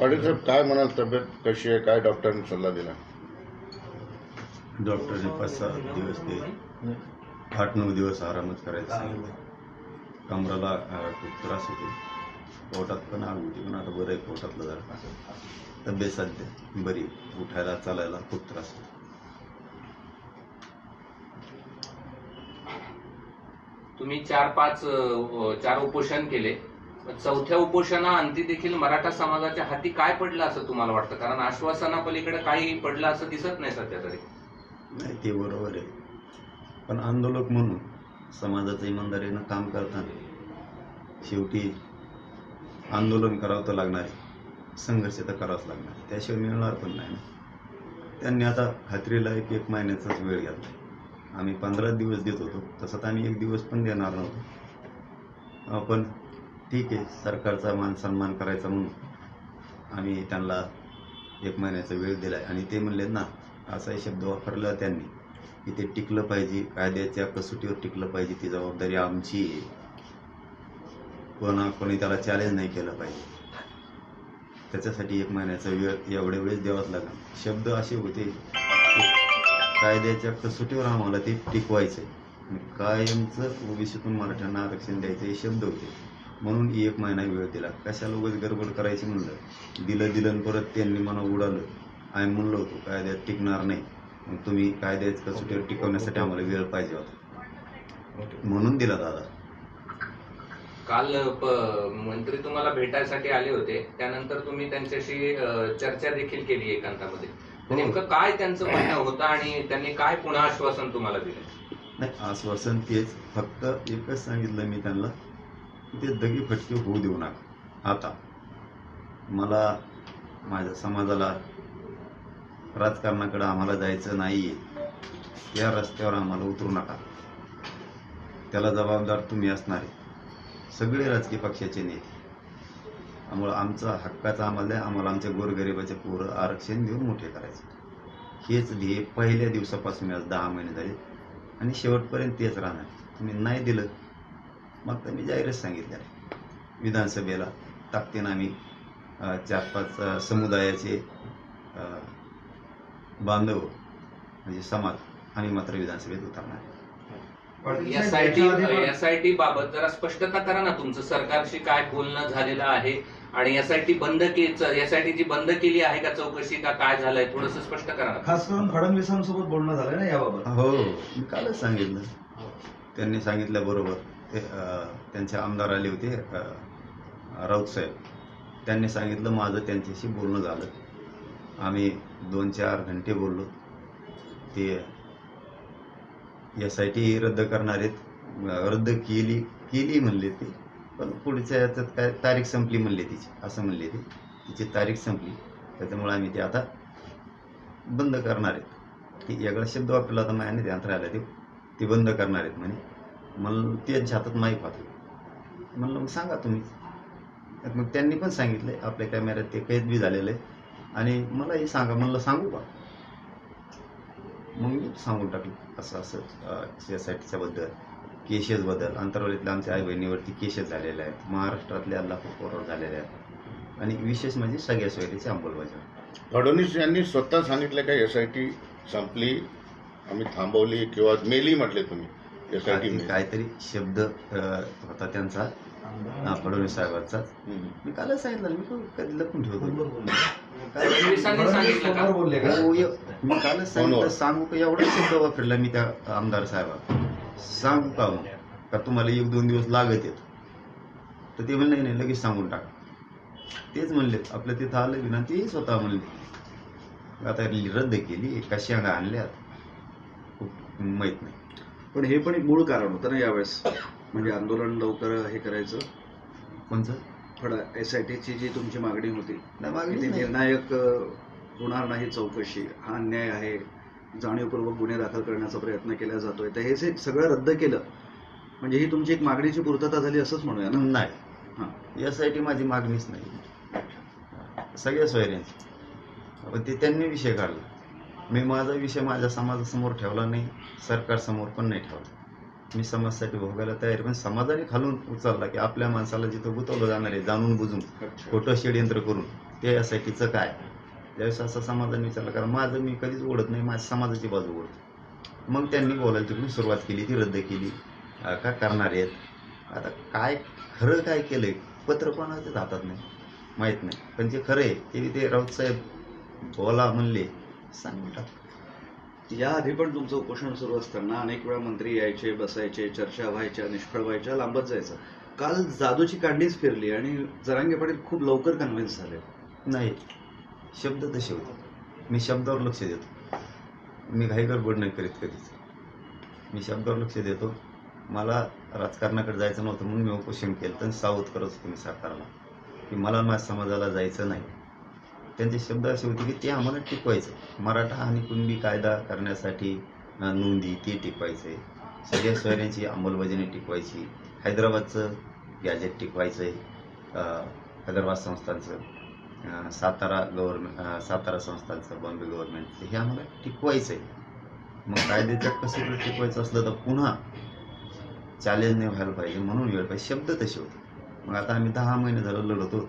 पाटील साहेब काय म्हणाल तब्येत कशी आहे? काय डॉक्टरांनी सल्ला दिला? डॉक्टरने पाच सहा दिवस ते आठ नऊ दिवस आरामच करायचं सांगितलं. कमराला अं, खूप त्रास होतो. पोटात पण आग होती पण आता बरं आहे पोटातलं जरा तब्येत सध्या बरी उठायला चालायला खूप त्रास होतो. तुम्ही चार पाच अ, चार उपोषण केले. चौथ्या उपोषणा अंती देखील मराठा समाजाच्या हाती काय पडलं असं तुम्हाला वाटतं? कारण आश्वासनापलीकडे काही पडलं असं दिसत नाही सध्या तरी. नाही ते बरोबर आहे. पण आंदोलक म्हणून समाजाचं इमानदारीनं काम करताना शेवटी आंदोलन करावं तर लागणार आहे. संघर्ष तर करावाच लागणार आहे. त्याशिवाय मिळणार पण नाही ना. त्यांनी आता खात्रीला एक एक महिन्याचाच वेळ घेतला. आम्ही पंधरा दिवस देत होतो. तसं तर आम्ही एक दिवस पण देणार नव्हतो. पण ठीक आहे सरकारचा मान सन्मान करायचा म्हणून आम्ही त्यांना एक महिन्याचा वेळ दिला आणि ते म्हणले ना असाही शब्द वापरला त्यांनी की ते टिकलं पाहिजे कायद्याच्या कसोटीवर टिकलं पाहिजे ती जबाबदारी आमची आहे. कोणा कोणी त्याला चॅलेंज नाही केलं पाहिजे. त्याच्यासाठी एक महिन्याचा वेळ एवढ्या वेळेस द्यावाच लागला. शब्द असे होते की कायद्याच्या कसोटीवर आम्हाला ते टिकवायचं आहे आणि कायमचं ओबीसीतून मराठ्यांना आरक्षण द्यायचे हे शब्द होते. म्हणून एक महिना वेळ दिला. कशाला उगाच गडबड करायची म्हणलं? दिलं दिलं परत त्यांनी मला उडालं. आम्ही म्हणलो होतो कायद्यात टिकणार नाही. मग तुम्ही कायद्यात कसोटीवर टिकवण्यासाठी आम्हाला वेळ पाहिजे होता. म्हणून दिला दादा. काल मंत्री तुम्हाला भेटायसाठी आले होते. त्यानंतर तुम्ही त्यांच्याशी चर्चा देखील केली एकांतामध्ये. हो. नेमकं काय त्यांचं म्हणणं होतं आणि त्यांनी काय पुन्हा आश्वासन तुम्हाला दिलं? नाही आश्वासन तेच. फक्त एकच सांगितलं मी त्यांना. ते दगीफटके होऊ देऊ नका. आता मला माझ्या समाजाला राजकारणाकडे आम्हाला जायचं नाही आहे या रस्त्यावर आम्हाला उतरू नका. त्याला जबाबदार तुम्ही असणार आहे. सगळे राजकीय पक्षाचे नेते. त्यामुळं आमचा हक्काचा आम्हाला आम्हाला आमच्या गोरगरिबाचे पोरं आरक्षण देऊन मोठे करायचे. हेच ध्येय पहिल्या दिवसापासून आज दहा महिने झाले. आणि शेवटपर्यंत तेच राहणार. तुम्ही नाही दिलं मग तर मी जाहीरच सांगितलं. आहे विधानसभेला ताकदीनं आम्ही चार पाच समुदायाचे बांधव म्हणजे समाज आम्ही मात्र विधानसभेत उतरणार. एसआयटी एसआयटी बाबत जरा स्पष्टता करा ना तुमचं. सरकारशी काय बोलणं झालेलं आहे आणि एसआयटी बंद के एसआयटी जी बंद केली आहे का चौकशी का काय झालंय? थोडस स्पष्ट करा ना. खास करून फडणवीसांसोबत बोलणं झालं ना याबाबत. हो मी कालच सांगितलं. त्यांनी सांगितल्याबरोबर. ते त्यांचे आमदार आले होते राऊत साहेब. त्यांनी सांगितलं माझं त्यांच्याशी बोलणं झालं. आम्ही दोन चार घंटे बोललो. ते एस आय टी रद्द करणार आहेत. रद्द केली केली म्हणले ते. पण पुढच्या याच्यात काय तारीख संपली म्हणले तिची असं म्हणले ते. तिची तारीख संपली. त्याच्यामुळे आम्ही ते आता बंद करणार आहेत. ती वेगळा शब्द वापरला होता माझ्या ध्यानात राहिला ते ते बंद करणार आहेत म्हणे. मला त्यांच्या हातात माईक होतं म्हणलं मग सांगा तुम्ही. मग त्यांनी पण सांगितलं आपल्या कॅमेऱ्यात ते कैद बी झालेलं आहे आणि मलाही सांगा म्हणलं सांगू का? मग मी सांगून टाकलं असं असं एस आयबद्दल केसेस अंतरावलीतल्या आमच्या आई बहिणीवरती केसेस झालेले आहेत. महाराष्ट्रातल्या लाखो पोरं झालेले आहेत. आणि विशेष म्हणजे सगळ्या सोयीचे अंमलबजावणी. फडणवीस यांनी स्वतः सांगितलं का एस आय टी संपली आम्ही थांबवली किंवा मेली म्हटले तुम्ही. काहीतरी शब्द होता त्यांचा. हा, फडणवीस साहेबांचाच मी कालच सांगितलं मी तो कधी लपून ठेवतो हो, य- मी कालच सांगितलं फोनवर. सांगू का? एवढा शब्द वापरला मी त्या आमदार साहेबा सांगू का मग? का तुम्हाला एक दोन दिवस लागत येत तर ते म्हणले नाही नाही लगेच सांगून टाका. तेच म्हणले आपल्या तिथं आलं की ना ते स्वतः म्हणले. आता रद्द केली कशा आणल्यात. खूप माहीत नाही. पण हे पण एक मूळ कारण होतं ना यावेळेस. म्हणजे आंदोलन लवकर हे करायचं. कोणचं? फड एस आय टीची जी तुमची मागणी होती. मागणी. निर्णायक होणार नाही चौकशी. हा अन्याय आहे. जाणीवपूर्वक गुन्हे दाखल करण्याचा प्रयत्न केला जातोय. तर हे सगळं रद्द केलं म्हणजे ही तुमची एक मागणीची पूर्तता झाली असंच म्हणूया ना? नाही. हां. यासाठी माझी मागणीच नाही. सगळ्या सोयऱ्यांची. ते त्यांनी विषय काढला. मी माझा विषय माझ्या समाजासमोर ठेवला नाही सरकारसमोर पण नाही ठेवला. मी समाजासाठी भोगायला तयार. पण समाजाने खालून उचलला की आपल्या माणसाला जिथं गुतवलं जाणार आहे जाणून बुजून खोटं षडयंत्र करून आय टीचं काय? ज्यावेळेस असं समाजाने विचारलं कारण माझं मी कधीच ओढत नाही माझ्या समाजाची बाजू ओढतो. मग त्यांनी बोलायला तिकडून सुरुवात केली ती रद्द केली. का करणार आहेत? आता काय खरं काय केलंय? पत्र कोणाच्याच हातात नाही माहीत नाही. पण जे खरं आहे ते ते राऊत साहेब बोला म्हणले सांगून टाक या आधी पण तुमचं उपोषण सुरू असताना अनेक वेळा मंत्री यायचे बसायचे चर्चा व्हायच्या निष्फळ व्हायच्या लांबत जायचं. काल जादूची कांडीच फिरली आणि जरांगे पाटील खूप लवकर कन्व्हिन्स झाले. नाही शब्द तसे होते. मी शब्दावर लक्ष देतो. मी घाई गडबड नाही करीत कधीच. मी शब्दावर लक्ष देतो. मला राजकारणाकडे जायचं नव्हतं म्हणून मी उपोषण केलं. तर सावध करत होतो मी सरकारला की मला माझ्या समाजाला जायचं नाही. त्यांचे शब्द असे होते की ते आम्हाला टिकवायचं. मराठा आणि कुणबी कायदा करण्यासाठी नोंदी ते टिकवायचे. सगळ्या सोयऱ्यांची अंमलबजावणी टिकवायची. हैदराबादचं गॅजेट टिकवायचं आहे हैदराबाद संस्थांचं. सातारा गव्हर्मेंट सातारा संस्थांचं बॉम्बे गव्हर्नमेंटचं हे आम्हाला टिकवायचं आहे मग कायद्याचं कसं जर टिकवायचं असलं तर पुन्हा चॅलेंज नाही व्हायला पाहिजे म्हणून वेळ पाहिजे. शब्द तसे होते. मग आता आम्ही दहा महिने झालं लढतो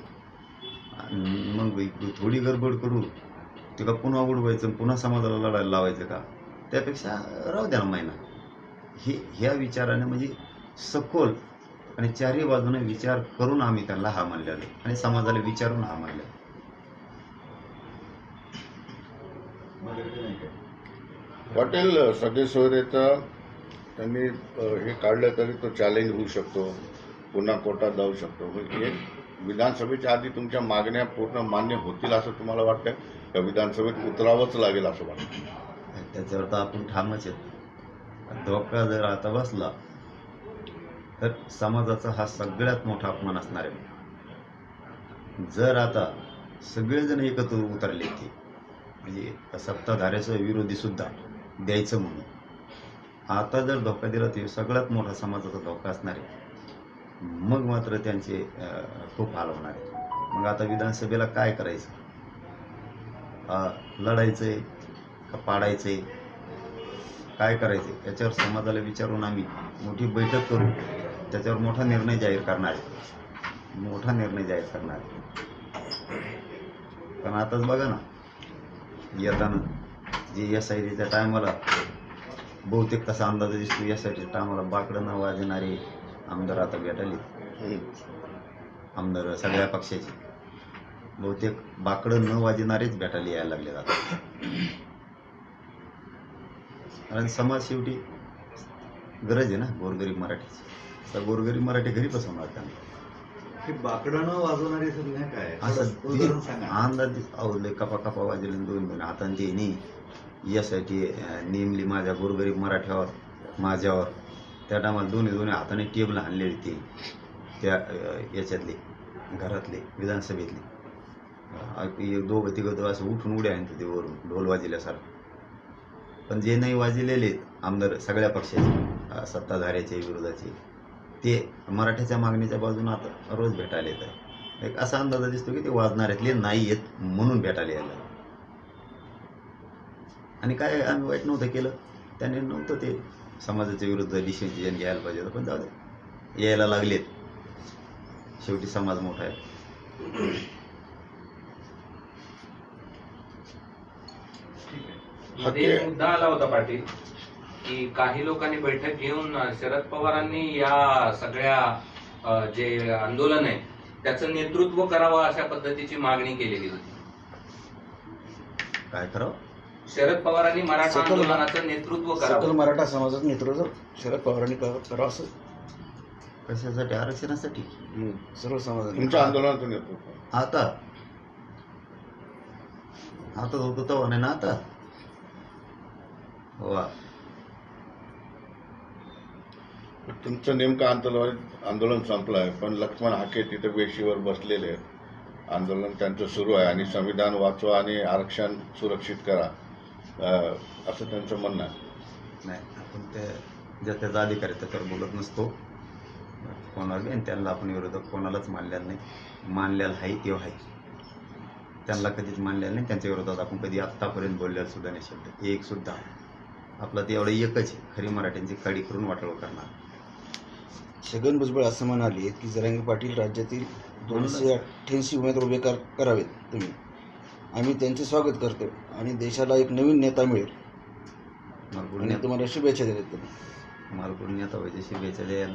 आणि मग थोडी गडबड करू ते का पुन्हा उडवायचं पुन्हा समाजाला लढायला लावायचं का? त्यापेक्षा राहू द्या ना महिना. हे ह्या विचाराने म्हणजे सखोल आणि चारही बाजूने विचार करून आम्ही त्यांना हा मानलेला आणि समाजाला विचारून हा मानलेला आहे. पाटील सगळे सोयरेचा त्यांनी हे काढलं तरी तो चॅलेंज होऊ शकतो. पुन्हा कोर्टात जाऊ शकतो. मग एक विधानसभेच्या आधी तुमच्या मागण्या पूर्ण मान्य होतील असं तुम्हाला वाटतं का विधानसभेत उतरावंच लागेल असं वाटतं त्याच्यावर तर आपण ठामच आहे धोका जर आता बसला तर समाजाचा हा सगळ्यात मोठा अपमान असणार आहे जर आता सगळेजण एकत्र उतरले ते म्हणजे सत्ताधाऱ्याचा विरोधी सुद्धा द्यायचं म्हणून. आता जर धोका दिला तर सगळ्यात मोठा समाजाचा धोका असणार आहे. मग मात्र त्यांचे खूप हाल होणार आहे मग आता विधानसभेला काय करायचं? लढायचंय का पाडायचंय? काय करायचंय? याच्यावर समाजाला विचारून आम्ही मोठी बैठक करू. त्याच्यावर मोठा निर्णय जाहीर करणार आहे. मोठा निर्णय जाहीर करणार आहे. पण आताच बघा ना येताना जे एस आय टीच्या टायमाला बहुतेक तसा अंदाज दिसतो. एस आय टीच्या टायमाला बाकडं न वाजणारे आमदार आता भेटायले. आमदार सगळ्या पक्षाचे. बहुतेक बाकडं न वाजणारेच भेटायला यायला लागले आता. कारण समाज शेवटी गरज आहे ना गोरगरीब मराठीची. तर गोरगरीब मराठी घरी बसवणार त्यांना हे बाकडानं वाजवणारी संज्ञा काय? असं थोडं उदाहरण सांगा. अंदाज दिस- अहो लय कपा कपा वाजले दोन दोन. हाताने ते नी यासाठी नेमली माझ्या गोरगरीब मराठ्यावर माझ्यावर. त्या टायमाला दोन्ही दोन्ही हाताने टेबल आणलेली ती त्या याच्यातले घरातले विधानसभेतले. दोघं तिघं असं उठून उड्या आणते ते वरून ढोल वाजल्यासारखं. पण जे नाही वाजलेले आमदार सगळ्या पक्षाचे सत्ताधाऱ्याचे विरोधाचे ते मराठ्याच्या मागणीच्या बाजूने आता रोज भेटायला येत आहे एक असा अंदाज दिसतो की ते वाजणाऱ्यातले नाही आहेत म्हणून भेटायला यायला आणि काय आम्ही वाईट नव्हतं केलं? त्याने नव्हतं ते समाजाच्या विरुद्ध डिसिजन घ्यायला पाहिजे होतं पण जाऊ दे. यायला लागलेत. शेवटी समाज मोठा आहे. मध्ये एक मुद्दा आला होता पाटील की काही लोकांनी बैठक घेऊन शरद पवारांनी या सगळ्या अ, जे आंदोलन आहे त्याचं नेतृत्व करावं अशा पद्धतीची मागणी केलेली होती. काय करावं? शरद पवारांनी मराठा सकल- आंदोलनाचं नेतृत्व सकल करावं. मराठा समाजाचं नेतृत्व शरद पवारांनी कर- करावं असं. कशासाठी? आरक्षणासाठी? सर्व समाजाने तुमच्या आंदोलनाचं नेतृत्व. आता? आता होतं तेव्हा नाही ना आता? वा. तुमचं नेमकं आंदोलन आंदोलन संपलं आहे पण लक्ष्मण हाके तिथे वेशीवर बसलेले आहेत. आंदोलन त्यांचं सुरू आहे आणि संविधान वाचवा आणि आरक्षण सुरक्षित करा. असं त्यांचं म्हणणं आहे. नाही आपण ते ज्या त्याचा अधिकार आहे त्याच्यावर बोलत नसतो. कोणाला आणि त्यांना आपण विरोधक कोणालाच मानलेला नाही. मानलेला आहे तेव्हा आहे. त्यांना कधीच मानलेलं नाही त्यांच्या विरोधात आपण कधी आत्तापर्यंत बोललेला सुद्धा नाही शब्द. एक सुद्धा. आपला ते एवढं एकच आहे खरी मराठ्यांची काडी करून वाटळ करणार. छगन भुजबळ असं म्हणाले की जरांगी पाटील राज्यातील दोनशे अठ्ठ्याऐंशी उमेदवार उभे कर करावेत तुम्ही. आम्ही त्यांचे स्वागत करतो आणि देशाला एक नवीन नेता मिळेल. मला आणि तुम्हाला शुभेच्छा देतात तुम्ही. मला पुण्यात व्हायचे शुभेच्छा द्यायला.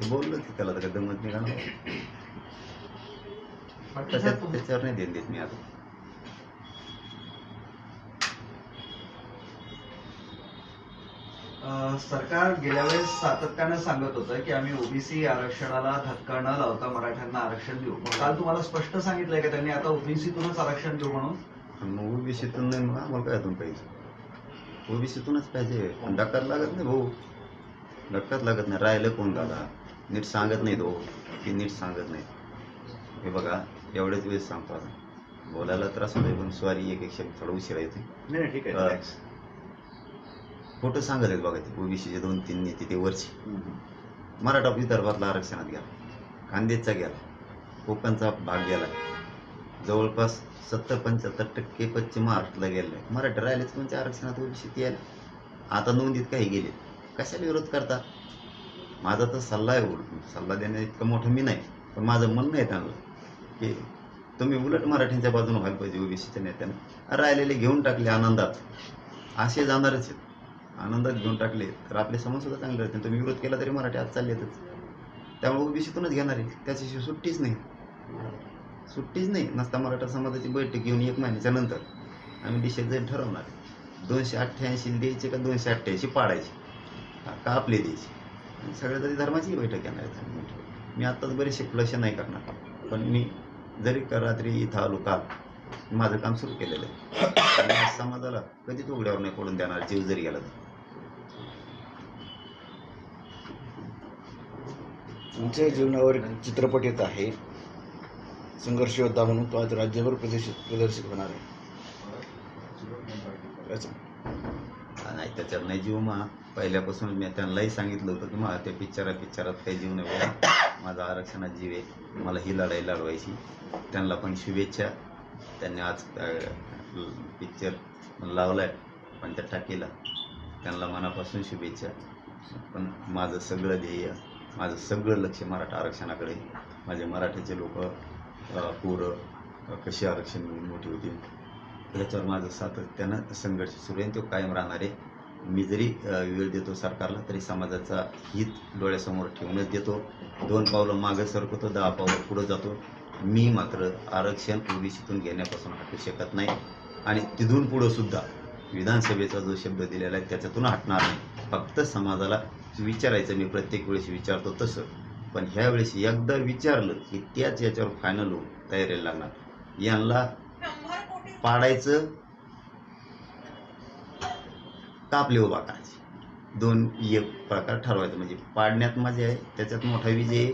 ते बोललो की त्याला तर काय दमत निघाला त्याच्यावर नाही देत देत मी आता. सरकार गेल्या वेळेस सातत्यानं सांगत होतं की आम्ही ओबीसी आरक्षणाला धक्का न लावता मराठ्यांना आरक्षण देऊ. मग काल तुम्हाला स्पष्ट सांगितलंय का त्यांनी आता ओबीसीतूनच आरक्षण देऊ म्हणून? ओबीसीतून नाही मग आम्हाला काय अजून पाहिजे? ओबीसीतूनच पाहिजे. पण धक्काच लागत नाही भाऊ. धक्काच लागत नाही. राहिलं कोण दादा? नीट सांगत नाही तो की नीट सांगत नाही. हे बघा एवढ्याच वेळेस सांगतो आता. बोलायला त्रास होतोय पण स्वारी एक एक शब्द थोडा उशिरा येते नाही नाही, ठीक आहे. खोटं सांगत बघा ते ओबीसीचे दोन तीन नेते ते वरचे. मराठा विदर्भातला आरक्षणात गेला. खानदेशचा गेला. कोकणचा भाग गेला. जवळपास सत्तर पंच्याहत्तर टक्के पश्चिम महाराष्ट्राला गेले मराठी राहिलेच म्हणजे आरक्षणात ओबीसी ते आले? आता नोंदीत काही गेले. कशाला विरोध करतात माझा तर सल्ला आहे सल्ला देण्या इतकं मोठं मी नाही. पण माझं म्हणणं आहे त्यांना की तुम्ही उलट मराठींच्या बाजूने व्हायला पाहिजे ओबीसीच्या नेत्यानं. राहिलेले घेऊन टाकले आनंदात. असे जाणारच आहेत. आनंदात घेऊन टाकले तर आपले समजसुद्धा चांगले राहतील तुम्ही विरोध केला तरी मराठी आज चाललेतच त्यामुळे ओबीसीतूनच घेणार आहे. त्याच्याशिवाय सुट्टीच नाही. सुट्टीच नाही. नसता मराठा समाजाची बैठक घेऊन एक महिन्याच्या नंतर. आम्ही डिशेत जाऊन ठरवणार दोनशे अठ्ठ्याऐंशी द्यायचे का दोनशे अठ्ठ्याऐंशी पाडायचे. का आपले द्यायचे? आणि सगळ्या तरी धर्माचीही बैठक घेणार आहेत मी आत्ताच बरेचसे खुलासे नाही करणार. पण मी जरी का रात्री इथं आलो काल माझं काम सुरू केलेलं आहे. समाजाला कधीच उघड्यावर नाही पडून देणार जीव जरी गेला तर. तुमच्या जीवनावर एक चित्रपट येत आहे. संघर्ष योद्धा म्हणून तो आज राज्यभर प्रदर्शित प्रदर्शित होणार आहे. नाही त्याच्यात नाही जीव मा. पहिल्यापासून मी त्यांनाही सांगितलं होतं की मला त्या पिक्चरा पिक्चरात काही जीव नाही बाबा. माझा आरक्षणात जीव आहे. मला ही लढाई लढवायची. त्यांना पण शुभेच्छा. त्यांनी आज पिक्चर लावलाय पण त्या टाकीला. त्यांना मनापासून शुभेच्छा. पण माझं सगळं ध्येय माझं सगळं लक्ष मराठा आरक्षणाकडे माझे मराठीचे लोक पोरं कशी आरक्षण मिळून मोठी होतील ह्याच्यावर माझं सातत्यानं संघर्ष सुरू आहे आणि तो कायम राहणार आहे. मी जरी वेळ देतो सरकारला तरी समाजाचा हित डोळ्यासमोर ठेवूनच देतो. दोन पावलं मागं सरकतो दहा पावलं पुढं जातो. मी मात्र आरक्षण ओबीसीतून घेण्यापासून हटू शकत नाही. आणि तिथून पुढंसुद्धा विधानसभेचा जो शब्द दिलेला आहे त्याच्यातून हटणार नाही. फक्त समाजाला विचारायचं मी प्रत्येक वेळेस विचारतो तसं. पण ह्या वेळेस एकदा विचारलं की त्याच याच्यावर फायनल होऊन तयारीला लागणार. यांना पाडायचं कापले उभा करायचे. दोन एक प्रकार ठरवायचं. म्हणजे पाडण्यात मजा आहे त्याच्यात मोठा विजय आहे,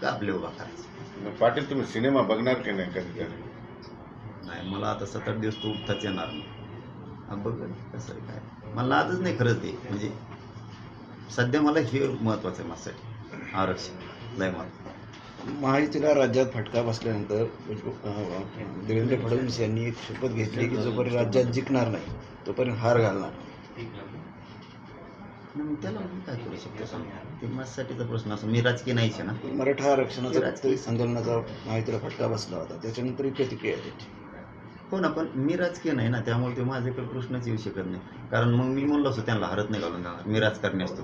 कापले उभा करायचे. पाटील तुम्ही सिनेमा बघणार की नाही कधीतरी नाही मला आता सतत दिवस तो उठताच येणार नाही. हा बघ कसं काय? मला आजच नाही खरंच ते. म्हणजे सध्या मला हे महत्वाचं आहे माझ्यासाठी. आरक्षण. लय महत्त्व महायुतीला राज्यात फटका बसल्यानंतर अं, देवेंद्र फडणवीस यांनी एक शपथ घेतली की जोपर्यंत राज्यात जिंकणार नाही तोपर्यंत हार घालणार त्याला मी काय करू शकतो सांग? ते माझ्यासाठीचा प्रश्न असो मी राजकीय नाहीच आहे ना. मराठा आरक्षणाचा आंदोलनाचा महायुतीला फटका बसला होता त्याच्यानंतर प्रतिक्रिया त्याची. हो ना पण मी राजकीय नाही ना त्यामुळे ते माझ्याकडे प्रश्नच येऊ शकत नाही. कारण मग मी म्हणलो असतो त्यांना हरत नाही घालून मी राजकारणी असतो.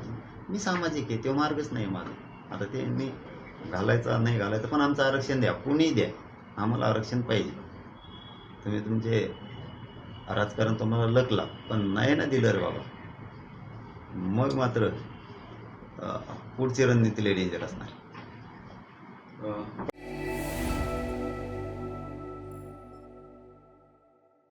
मी सामाजिक आहे तो मार्गच नाही माझा. आता ते मी घालायचा नाही घालायचं पण आमचं आरक्षण द्या. कुणी द्या. आम्हाला आरक्षण पाहिजे. तुम्ही तुमचे राजकारण तुम्हाला लकला पण नाही ना दिलं रे बाबा. मग मात्र पुढची रणनीतीला डेंजर असणार.